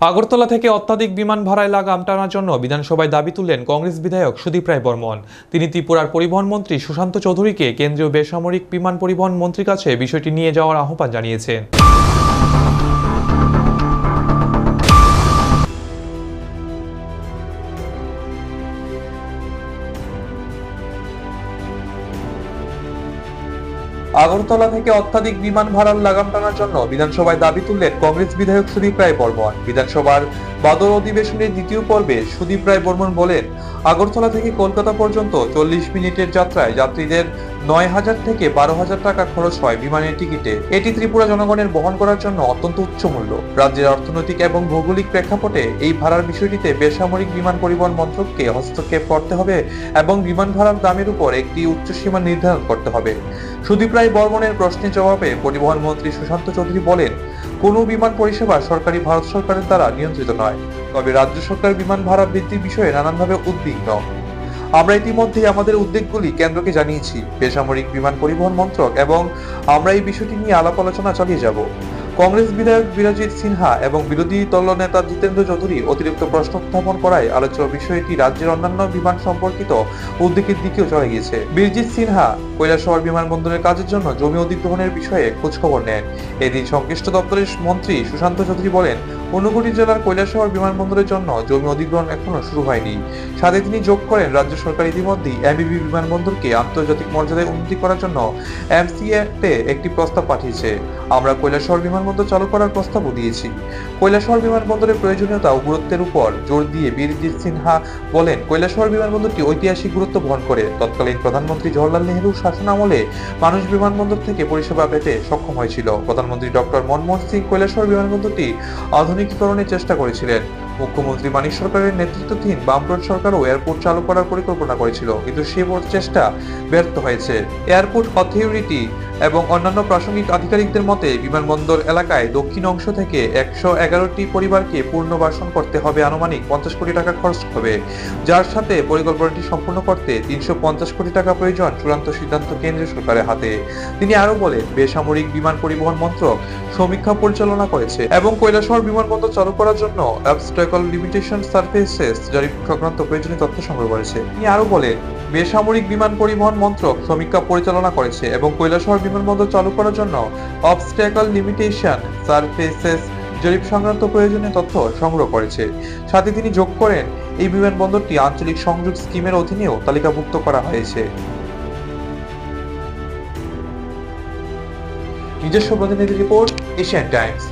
আগরতলা থেকে অত্যাধিক বিমান ভাড়ায় লাগাম টানার জন্য বিধানসভায় দাবি তুললেন কংগ্রেস বিধায়ক সুদীপ রায় বর্মন। তিনি ত্রিপুরার পরিবহন মন্ত্রী সুশান্ত চৌধুরীকে কেন্দ্রীয় বেসামরিক বিমান পরিবহন মন্ত্রীর কাছে বিষয়টি নিয়ে যাওয়ার আহ্বান জানিয়েছেন। আগরতলা থেকে অত্যাধিক বিমান ভাড়ার লাগাম টানার জন্য বিধানসভায় দাবি তুললেন কংগ্রেস বিধায়ক সুদীপ রায় বর্মন। বিধানসভার বাদল অধিবেশনের দ্বিতীয় পর্বে সুদীপ রায় বর্মন বলেন, আগরতলা থেকে কলকাতা পর্যন্ত চল্লিশ মিনিটের যাত্রায় যাত্রীদের নয় হাজার থেকে বারো হাজার টাকা খরচ হয় বিমানের টিকিটে। এটি ত্রিপুরা জনগণের বহন করার জন্য অত্যন্ত উচ্চ মূল্য। রাজ্যের অর্থনৈতিক এবং ভৌগোলিক প্রেক্ষাপটে এই ভাড়ার বিষয়টিতে বেসামরিক বিমান পরিবহন মন্ত্রককে হস্তক্ষেপ করতে হবে এবং বিমান ভাড়ার দামের উপর একটি উচ্চসীমা নির্ধারণ করতে হবে। সুদীপ রায় বর্মনের প্রশ্নের জবাবে পরিবহন মন্ত্রী সুশান্ত চৌধুরী বলেন কোনো বিমান পরিষেবা সরকারি ভারত সরকারের দ্বারা নিয়ন্ত্রিত নয়, তবে রাজ্য সরকার বিমান ভাড়া বৃদ্ধির বিষয়ে নানানভাবে উদ্বিগ্ন। আমরা ইতিমধ্যে আমাদের উদ্বেগগুলি কেন্দ্রকে জানিয়েছি। বেসামরিক বিমান পরিবহন মন্ত্রক এবং আমরা এই বিষয়টি নিয়ে আলাপ আলোচনা চালিয়ে যাব। কংগ্রেস বিধায়ক বিরাজিৎ সিনহা এবং বিরোধী দল নেতা জিতেন্দ্র চৌধুরী অতিরিক্ত প্রশ্ন উত্থাপন করায় আলোচ্য বিষয়টি রাজ্যের অন্যান্য বিমান সম্পর্কিত উদ্যোগের দিকেও চলে গিয়েছে। বীরজিৎ সিনহা কৈলাসহর বিমানবন্দরের কাজের জন্য জমি অধিগ্রহণের বিষয়ে খোঁজখবর নেন। এদিন সংশ্লিষ্ট দপ্তরের মন্ত্রী সুশান্ত চৌধুরী বলেন, ঊনকোটি জেলার কৈলাসহর বিমানবন্দরের জন্য জমি অধিগ্রহণ এখনও শুরু হয়নি। সাথে তিনি যোগ করেন, রাজ্য সরকার ইতিমধ্যেই এমবিবি বিমানবন্দরকে আন্তর্জাতিক মর্যাদায় উন্নতি করার জন্য এমসিএতে একটি প্রস্তাব পাঠিয়েছে। আমরা কৈলাসহর বিমানবন্দর চালু করার প্রস্তাবও দিয়েছি। কৈলাসহর বিমানবন্দরের প্রয়োজনীয়তা ও গুরুত্বের উপর জোর দিয়ে বীরজিৎ সিনহা বলেন, কৈলাসহর বিমানবন্দরটি ঐতিহাসিক গুরুত্ব বহন করে। তৎকালীন প্রধানমন্ত্রী জওহরলাল নেহরুর শাসন আমলে মানুষ বিমানবন্দর থেকে পরিষেবা পেতে সক্ষম হয়েছিল। প্রধানমন্ত্রী ডক্টর মনমোহন সিং কৈলাসহর বিমানবন্দরটি আধুনিকীকরণের চেষ্টা করেছিলেন। মুখ্যমন্ত্রী মানিক সরকারের নেতৃত্বাধীন বামফ্রন্ট সরকারও এয়ারপোর্ট চালু করার পরিকল্পনা করেছিল, কিন্তু সে চেষ্টা ব্যর্থ হয়েছে। এয়ারপোর্ট অথরিটি এবং অন্যান্য প্রাসঙ্গিক আধিকারিকদের মতে, বিমানবন্দর এলাকায় দক্ষিণ অংশ থেকে একশো এগারোটি পরিবারকে পুনর্বাসন করতে হবে আনুমানিক পঞ্চাশ কোটি টাকা খরচ হবে। যার সাথে পরিকল্পনাটি সম্পূর্ণ করতে তিনশো পঞ্চাশ কোটি টাকা প্রয়োজন চূড়ান্ত সিদ্ধান্ত কেন্দ্রীয় সরকারের হাতে। তিনি আরও বলেন, বেসামরিক বিমান পরিবহন মন্ত্রক সমীক্ষা পরিচালনা করেছে এবং কৈলাসহর বিমানবন্দর চালু করার জন্য অবস্টাকল লিমিটেশন সার্ভিসেস জরিপ সংক্রান্ত প্রয়োজনীয় তথ্য সংগ্রহ করেছে। তিনি আরও বলেন, বেসামরিক বিমান পরিবহন মন্ত্রক সমীক্ষা পরিচালনা করেছে এবং কৈলাসহর বিমানবন্দর চালু করার জন্য অবস্টাকল লিমিটেশন সার্ভিসেস জরিপ সংক্রান্ত প্রয়োজনীয় তথ্য সংগ্রহ করেছে। সাথে তিনি যোগ করেন, এই বিমানবন্দরটি আঞ্চলিক সংযোগ স্কিমের অধীনেও তালিকাভুক্ত করা হয়েছে। নিজস্ব প্রতিনিধি রিপোর্ট, এশিয়ান টাইমস।